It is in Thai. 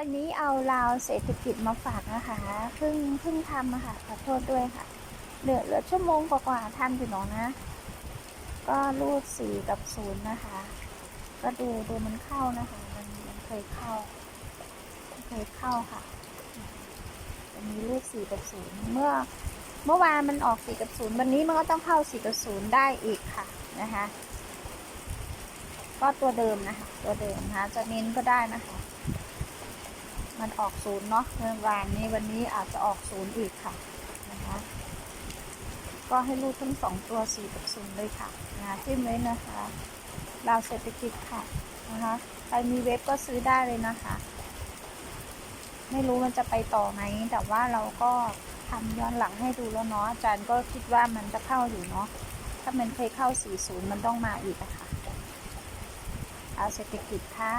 วันนี้เอาราวเศรษฐกิจมาฝากนะคะเพิ่งเพิ่งทำอะค่ะขอโทษด้วยค่ะ เหลือเหลือชั่วโมงกว่าๆทันอยู่เนานะ ก็รูดสี่กับศูนย์นะคะ ก็ดูดูมันเข้านะคะมันมันเคยเข้าเคยเข้าค่ะวันนี้รูดสี่กับศูนย์เมื่อเมื่อวานมันออกสี่กับศูนย์วันนี้มันก็ต้องเข้าสี่กับศูนย์ได้อีกค่ะนะคะ ก็ตัวเดิมนะคะ ตัวเดิมนะคะจะเน้นก็ได้นะคะ มันออกศูนย์เนาะเมื่อวานนี้วันนี้อาจจะออกศูนย์อีกค่ะนะคะก็ให้รูดทั้งสองตัวสี่กับศูนย์เลยค่ะนะจิ้มไว้นะคะดาวเศรษฐกิจค่ะนะคะใครมีเว็บก็ซื้อได้เลยนะคะ ไม่รู้มันจะไปต่อไหมแต่ว่าเราก็ทำย้อนหลังให้ดูแล้วเนาะอาจารย์ก็คิดว่ามันจะเข้าอยู่เนาะถ้ามันเคยเข้า 40 มันต้องมาอีกอะค่ะเอาเศรษฐกิจค่ะ